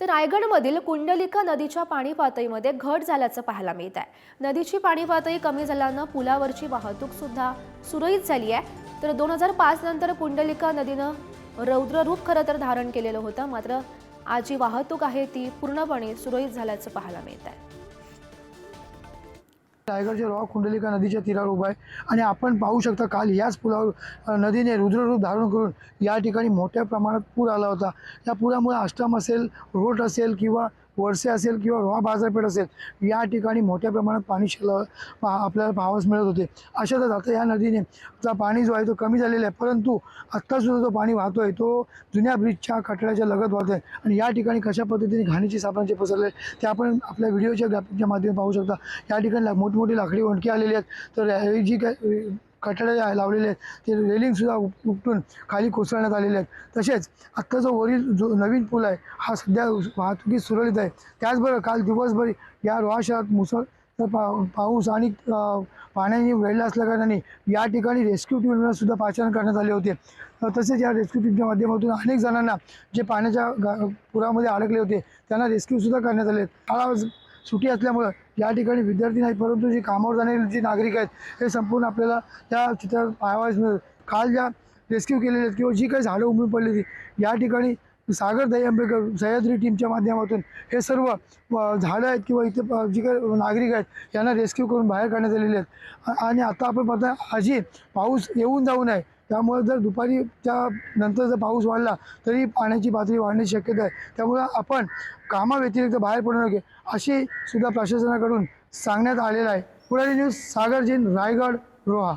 तर रायगडमधील कुंडलिका नदीच्या पाणी पातळीमध्ये घट झाल्याचं पाहायला मिळत आहे. नदीची पाणी पातळी कमी झाल्यानं पुलावरची वाहतूक सुद्धा सुरळीत झाली आहे. तर दोन हजार पाच नंतर कुंडलिका नदीनं रौद्ररूप खरं तर धारण केलेलं होतं मात्र आज जी वाहतूक आहे ती पूर्णपणे सुरळीत झाल्याचं पाहायला मिळत आहे. रायगडच्या रॉ कुंडलिका नदीच्या तीरावर उभा आहे. आणि आपण पाहू शकता काल याच पुलावर नदीने रुद्ररूप धारण करून या ठिकाणी मोठ्या प्रमाणात पूर आला होता. या पुरामुळे आष्टम असेल रोड असेल किंवा वळसे असेल किंवा रोहा बाजारपेठ असेल या ठिकाणी मोठ्या प्रमाणात पाणी शिरलं पा- आपल्याला पाहावस मिळत होते. अशातच आता या नदीने चा पाणी जो आहे तो कमी झालेला आहे. परंतु आत्तासुद्धा जो पाणी वाहतो आहे तो जुन्या ब्रिजच्या कठड्याच्या लगत वाहतो आहे आणि या ठिकाणी कशा पद्धतीने घाणीची सापळांचे पसरले ते आपण आपल्या व्हिडिओच्या ग्राफिकच्या माध्यमातून पाहू शकता. या ठिकाणी मोठ मोठमोठी लाकडी वणकी आलेली आहेत. तर हे जी काय कठड्या लावलेले आहेत ते रेलिंगसुद्धा उपटून खाली कोसळण्यात आलेले आहेत. तसेच आत्ता जो वरील जो नवीन पूल आहे हा सध्या वाहतुकीत सुरळीत आहे. त्याचबरोबर काल दिवसभर या रोहा शहरात मुसळ पा पाऊस आणि पाण्याने वेळला असल्याकारणाने या ठिकाणी रेस्क्यू टीमला सुद्धा पाचारण करण्यात आले होते. तसेच या रेस्क्यू टीमच्या माध्यमातून अनेक जणांना जे पाण्याच्या पुरामध्ये अडकले होते त्यांना रेस्क्यूसुद्धा करण्यात आले शाळा सुटी असल्यामुळं या ठिकाणी विद्यार्थी नाहीत परंतु जी कामावर जाणारे जे नागरिक आहेत हे संपूर्ण आपल्याला त्या चित्रात पाहावायच मिळत काल ज्या रेस्क्यू केलेल्या आहेत किंवा जी काही झाडं उमरून पडलेली या ठिकाणी सागर दही आंबेकर सह्याद्री टीमच्या माध्यमातून हे सर्व झाडं आहेत किंवा इथे जी काही नागरिक आहेत यांना रेस्क्यू करून बाहेर काढण्यात आलेले आहेत. आणि आता आपण पाहता आजी पाऊस येऊन जाऊ नये त्यामुळे जर दुपारी त्या नंतर जर पाऊस वाढला तरी पाण्याची पातळी वाढण्याची शक्यता आहे. त्यामुळं आपण कामाव्यतिरिक्त बाहेर पडू नये अशी सुद्धा प्रशासनाकडून सांगण्यात आलेलं आहे. पुढारी न्यूज सागर जिन रायगड रोहा.